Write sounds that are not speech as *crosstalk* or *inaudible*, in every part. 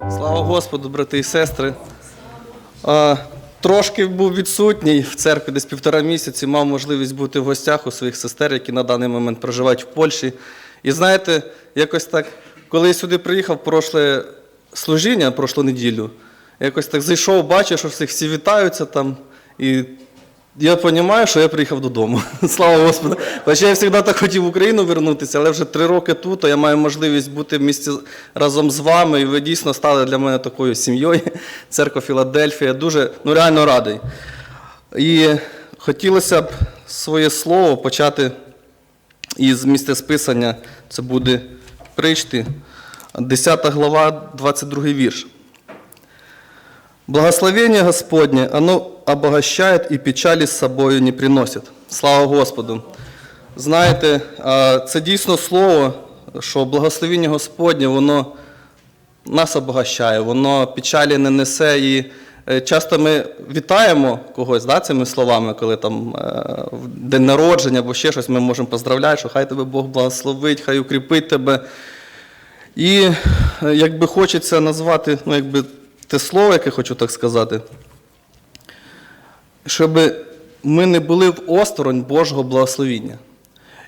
Слава Господу, брати і сестри. Трошки був відсутній в церкві десь півтора місяці, мав можливість бути в гостях у своїх сестер, які на даний момент проживають в Польщі. І знаєте, якось так, коли я сюди приїхав прошле служіння, прошлу неділю, якось так зайшов, бачив, що всіх всі вітаються там. І я розумію, що я приїхав додому. *laughs* Слава Господу. Хоча я завжди так хотів в Україну вернутися, але вже три роки тут, а я маю можливість бути в місті разом з вами, і ви дійсно стали для мене такою сім'єю. Церква Філадельфія. Дуже ну, реально радий. І хотілося б своє слово почати із місця списання. Це буде причти, 10 глава, 22 вірш. Благословение Господне, оно обогащает и печали с собою не приносит. Слава Господу. Знаєте, це дійсно слово, що благословення Господнє, воно нас обогащає, воно печалі не несе. І е, часто ми вітаємо когось да, цими словами, коли там е, день народження або ще щось ми можемо поздравляти, що хай тебе Бог благословить, хай укріпить тебе. І е, якби хочеться назвати, ну, якби те слово, яке хочу так сказати, щоб ми не були в осторонь Божого благословіння.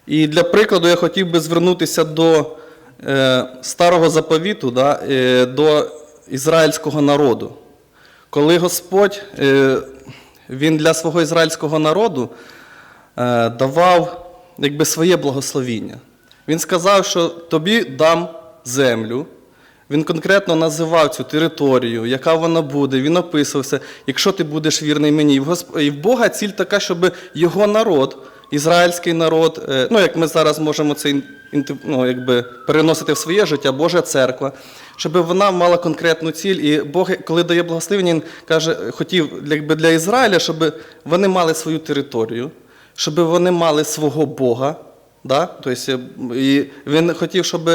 І для прикладу я хотів би звернутися до е, старого заповіту, да, е, до ізраїльського народу. Коли Господь е, він для свого ізраїльського народу е, давав якби, своє благословіння. Він сказав, що тобі дам землю. Він конкретно називав цю територію, яка вона буде, він описувався, якщо ти будеш вірний мені. І в, Бога ціль така, щоб його народ, ізраїльський народ, е, ну як ми зараз можемо це ну, якби, переносити в своє життя, Божа церква, щоб вона мала конкретну ціль. І Бог, коли дає благословення, він каже, хотів якби, для Ізраїля, щоб вони мали свою територію, щоб вони мали свого Бога. Да? Тобто, і він хотів, щоб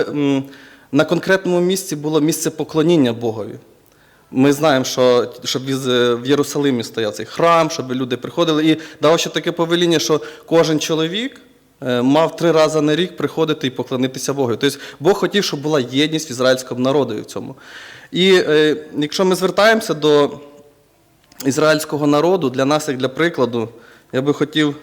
на конкретному місці було місце поклоніння Богові. Ми знаємо, що щоб в Єрусалимі стояв цей храм, щоб люди приходили. І дав ще таке повеління, що кожен чоловік е, мав три рази на рік приходити і поклонитися Богу. Тобто Бог хотів, щоб була єдність в ізраїльському народу в цьому. І е, якщо ми звертаємося до ізраїльського народу, для нас, як для прикладу, я би хотів.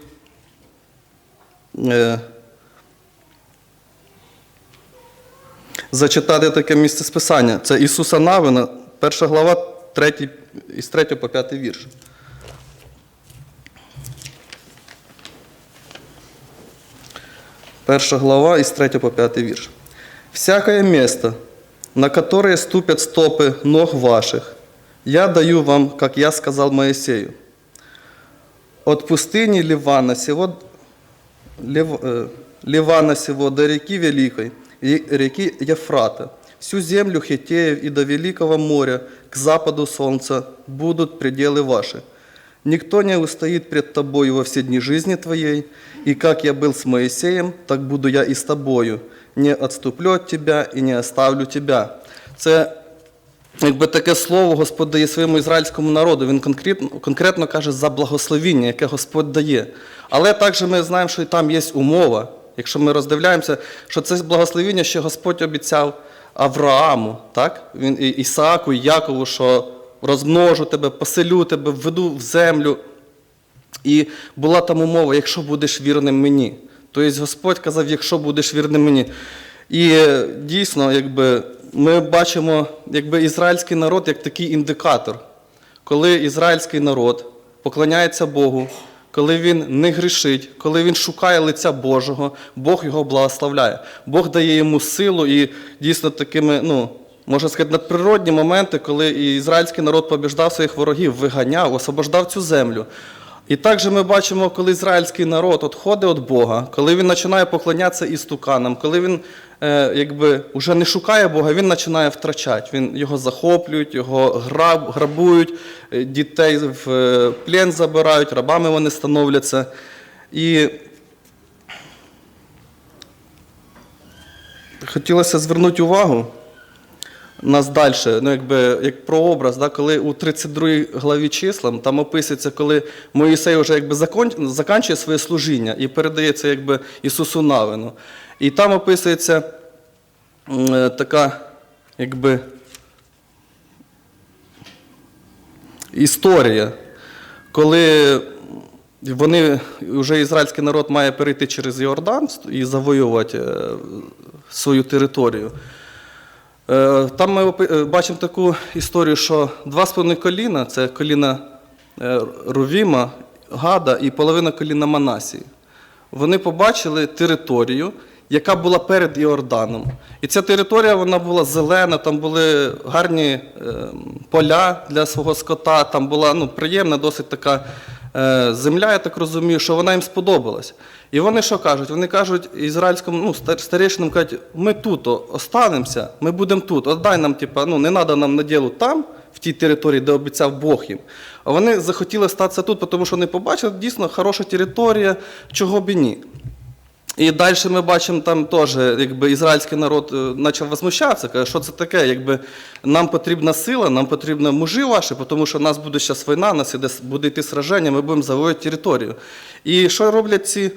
зачитати таке місце списання. Це Ісуса Навина, перша глава, 3, із 3 по 5 вірш. Перша глава із 3 по 5 вірш. «Всякое место, на которое ступят стопы ног ваших, я даю вам, как я сказал Моисею. От пустыни Ливана сего Лив- э, Ливана сего до реки Великой, и реки Ефрата, всю землю Хитеев и до Великого моря, к западу солнца, будут пределы ваши. Никто не устоит пред тобою во все дни жизни твоей, и как я был с Моисеем, так буду я и с тобою. Не отступлю от тебя и не оставлю тебя. Це Якби таке слово Господь дає своєму ізраїльському народу, він конкретно, конкретно каже за благословіння, яке Господь дає. Але також ми знаємо, що і там є умова. Якщо ми роздивляємося, що це благословіння, що Господь обіцяв Аврааму, так? Він, і Ісааку, і Якову, що розмножу тебе, поселю тебе, введу в землю. І була там умова, якщо будеш вірним мені. Тобто Господь казав, якщо будеш вірним мені. І е, дійсно, якби, ми бачимо якби, ізраїльський народ як такий індикатор. Коли ізраїльський народ поклоняється Богу, коли він не грішить, коли він шукає лиця Божого, Бог його благословляє. Бог дає йому силу і дійсно такими, ну, можна сказати, надприродні моменти, коли і ізраїльський народ побіждав своїх ворогів, виганяв, освобождав цю землю. І також ми бачимо, коли ізраїльський народ відходить від Бога, коли він починає поклонятися істуканам, коли він е, якби, вже не шукає Бога, він починає втрачати. Він, його захоплюють, його граб, грабують, е, дітей в е, плен забирають, рабами вони становляться. І хотілося звернути увагу нас далі, ну якби як прообраз, да, коли у 32 главі числам там описується, коли Моїсей вже якби закон, заканчує своє служіння і передається якби Ісусу Навину. І там описується е, така, якби історія, коли вони, вже ізраїльський народ має перейти через Йордан і завоювати е, свою територію. Е, Там ми е, бачимо таку історію, що два з половиною коліна це коліна е, Рувіма, Гада і половина коліна Манасії. Вони побачили територію, яка була перед Іорданом. І ця територія вона була зелена, там були гарні поля для свого скота, там була ну, приємна, досить така земля, я так розумію, що вона їм сподобалась. І вони що кажуть? Вони кажуть ізраїльському ну, старішинам кажуть, ми тут останемося, ми будемо тут. Отдай нам, типа, ну, не треба нам наділу там, в тій території, де обіцяв Бог їм. А вони захотіли статися тут, тому що вони побачили, дійсно хороша територія, чого б і ні. І далі ми бачимо там теж, якби ізраїльський народ е, почав возмущатися, каже, що це таке, якби нам потрібна сила, нам потрібні мужі ваші, тому що у нас буде зараз війна, нас іде, буде йти сраження, ми будемо завоювати територію. І що роблять ці е,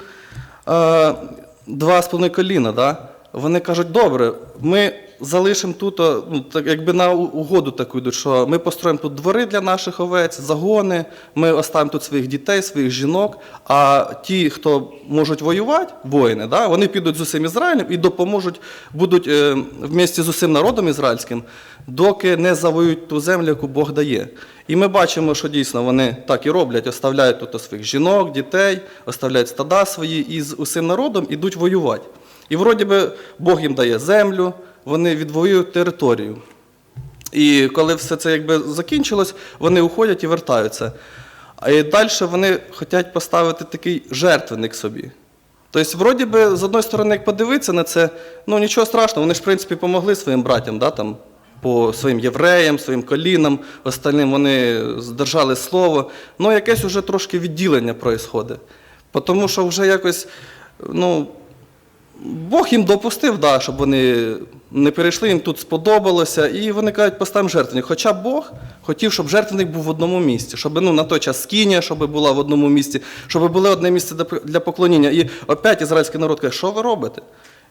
два з половиною коліна? Да? Вони кажуть, добре, ми залишимо тут, ну, так, якби на угоду таку йдуть, що ми построїмо тут двори для наших овець, загони, ми оставимо тут своїх дітей, своїх жінок, а ті, хто можуть воювати, воїни, да, вони підуть з усім Ізраїлем і допоможуть, будуть е, вместе з усім народом ізраїльським, доки не завоюють ту землю, яку Бог дає. І ми бачимо, що дійсно вони так і роблять, оставляють тут своїх жінок, дітей, оставляють стада свої і з усім народом ідуть воювати. І вроді би Бог їм дає землю, вони відвоюють територію. І коли все це якби закінчилось, вони уходять і вертаються. А далі вони хочуть поставити такий жертвенник собі. Тобто, вроді би, з одної сторони, як подивитися на це, ну нічого страшного, вони ж, в принципі, помогли своїм братям, да, там, по своїм євреям, своїм колінам, остальним вони здержали слово. Ну, якесь вже трошки відділення відбувається. Тому що вже якось, ну, Бог їм допустив, да, щоб вони не перейшли, їм тут сподобалося, і вони кажуть, поставимо жертвенник. Хоча Бог хотів, щоб жертвенник був в одному місці, щоб ну, на той час скиня, щоб була в одному місці, щоб було одне місце для поклоніння. І опять ізраїльський народ каже, що ви робите?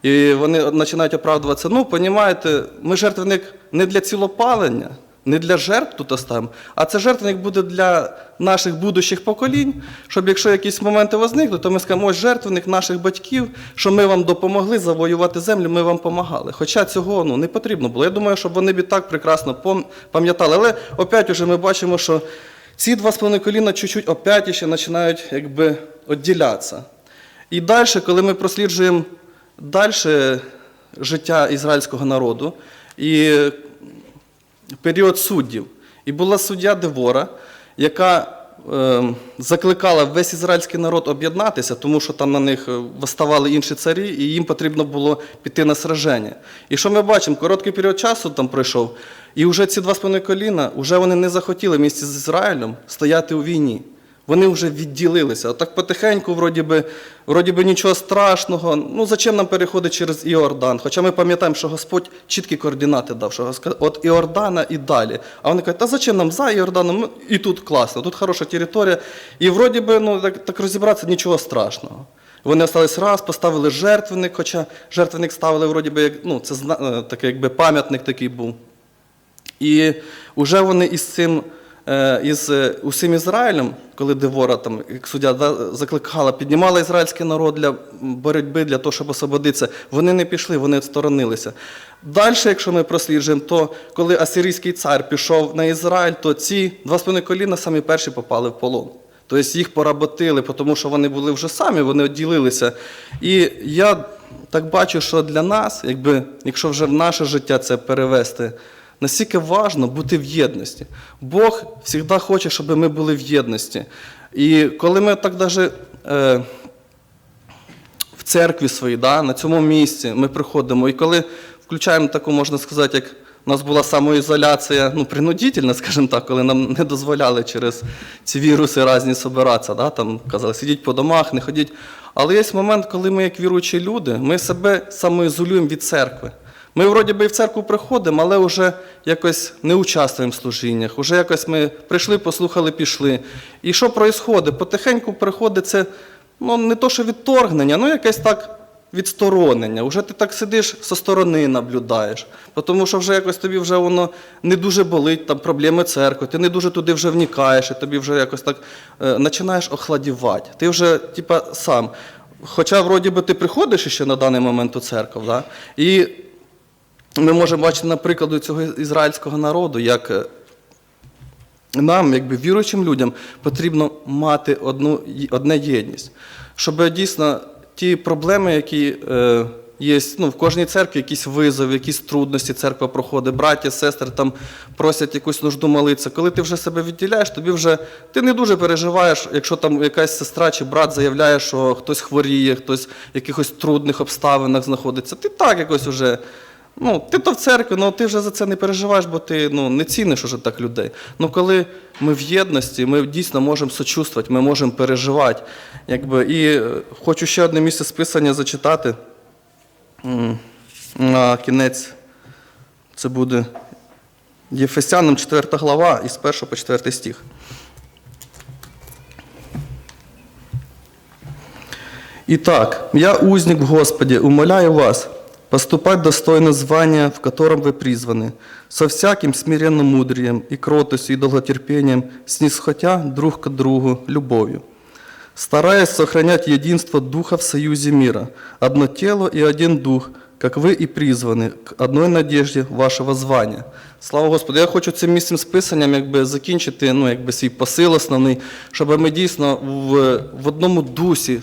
І вони починають оправдуватися. Ну, понімаєте, ми жертвенник не для цілопалення, не для жертв тут оставимо, а це жертвенник буде для наших будущих поколінь, щоб якщо якісь моменти возникнуть, то ми скажемо, ось жертвенник наших батьків, що ми вам допомогли завоювати землю, ми вам допомагали. Хоча цього ну, не потрібно було. Я думаю, щоб вони б так прекрасно пам'ятали. Але опять уже ми бачимо, що ці два з половиною коліна чуть-чуть опять ще починають якби відділятися. І далі, коли ми просліджуємо далі життя ізраїльського народу, і період суддів. І була суддя Девора, яка е, закликала весь ізраїльський народ об'єднатися, тому що там на них виставали інші царі, і їм потрібно було піти на сраження. І що ми бачимо? Короткий період часу там пройшов, і вже ці два з половиною коліна, вже вони не захотіли місці з Ізраїлем стояти у війні. Вони вже відділилися. Отак потихеньку, вроді би, вроді би нічого страшного. Ну, зачем нам переходити через Іордан? Хоча ми пам'ятаємо, що Господь чіткі координати дав, що Господь- от Іордана і далі. А вони кажуть, та зачем нам за Іорданом? І тут класно, тут хороша територія. І вроді би, ну, так, так розібратися нічого страшного. Вони остались раз, поставили жертвенник, хоча жертвенник ставили, вроді би, як, ну, це е, такий, якби пам'ятник такий був. І вже вони із цим, із е, усім Ізраїлем, коли Девора, там, як суддя да, закликала, піднімала ізраїльський народ для боротьби, для того, щоб освободитися, вони не пішли, вони відсторонилися. Далі, якщо ми просліджуємо, то коли асирійський цар пішов на Ізраїль, то ці два половиною коліна самі перші попали в полон. Тобто їх поработили, тому що вони були вже самі, вони відділилися. І я так бачу, що для нас, якби, якщо вже в наше життя це перевести, наскільки важливо бути в єдності. Бог завжди хоче, щоб ми були в єдності. І коли ми так даже е, в церкві своїй, да, на цьому місці ми приходимо, і коли включаємо таку, можна сказати, як у нас була самоізоляція, ну, принудительна, скажімо так, коли нам не дозволяли через ці віруси різні собиратися, да, там казали, сидіть по домах, не ходіть. Але є момент, коли ми, як віруючі люди, ми себе самоізолюємо від церкви. Ми вроді би і в церкву приходимо, але вже якось не участвуємо в служіннях. Уже якось ми прийшли, послухали, пішли. І що відбувається? Потихеньку приходить це ну, не то, що відторгнення, ну якесь так відсторонення. Уже ти так сидиш со сторони наблюдаєш. Тому що вже якось тобі вже воно не дуже болить, там проблеми церкви, ти не дуже туди вже вникаєш, і тобі вже якось так е, починаєш охладівати. Ти вже, типа, сам. Хоча, вроді би, ти приходиш ще на даний момент у церкву, да? і ми можемо бачити на прикладу цього ізраїльського народу, як е, нам, якби віруючим людям, потрібно мати одну, одне єдність, щоб дійсно ті проблеми, які е, є ну, в кожній церкві, якісь визови, якісь трудності церква проходить, браття, сестри там просять якусь нужду молитися. Коли ти вже себе відділяєш, тобі вже ти не дуже переживаєш, якщо там якась сестра чи брат заявляє, що хтось хворіє, хтось в якихось трудних обставинах знаходиться. Ти так якось уже. Ну, ти то в церкві, ну ти вже за це не переживаєш, бо ти ну, не ціниш уже так людей. Ну коли ми в єдності, ми дійсно можемо сочувствувати, ми можемо переживати. Якби. І е, хочу ще одне місце списання зачитати. На кінець це буде Єфесянам 4 глава із 1 по 4 стих. Итак, я узник в Господе, умоляю вас поступать достойно звания, в котором вы призваны, со всяким смиренным мудрием и кротостью и долготерпением, снисходя друг к другу любовью, стараясь сохранять единство Духа в союзе мира, одно тело и один Дух, как вы и призваны к одной надежде вашого звання. Слава Господу! Я хочу цим місцем списанням якби, закінчити ну, якби, свій посил основний, щоб ми дійсно в, в одному дусі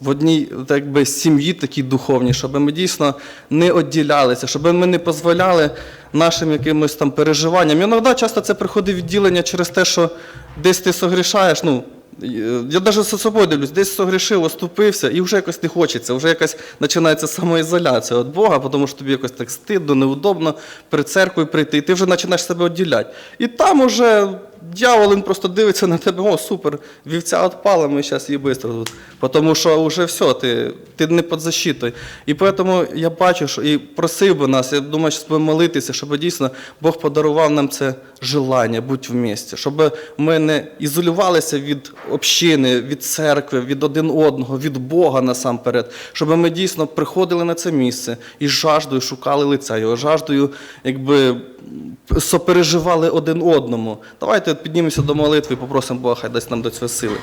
в одній так сім'ї такій духовній, щоб ми дійсно не відділялися, щоб ми не дозволяли нашим якимось там переживанням. Іноді часто це приходить відділення через те, що десь ти согрішаєш. Ну, я навіть за собою дивлюсь, десь согрішив, оступився, і вже якось не хочеться, вже якась починається самоізоляція від Бога, тому що тобі якось так стидно, неудобно перед церквою прийти, і ти вже починаєш себе відділяти. І там уже дьявол він просто дивиться на тебе, о, супер, вівця відпала, ми зараз її швидко. Тому що вже все, ти, ти не під защитою. І тому я бачу, що і просив би нас, я думаю, що молитися, щоб дійсно Бог подарував нам це желання бути в місті, щоб ми не ізолювалися від общини, від церкви, від один одного, від Бога насамперед, щоб ми дійсно приходили на це місце і жаждою шукали лиця його, жаждою, якби сопереживали один одному. Давайте піднімемося до молитви і попросимо Бога, хай дасть нам до цього сили.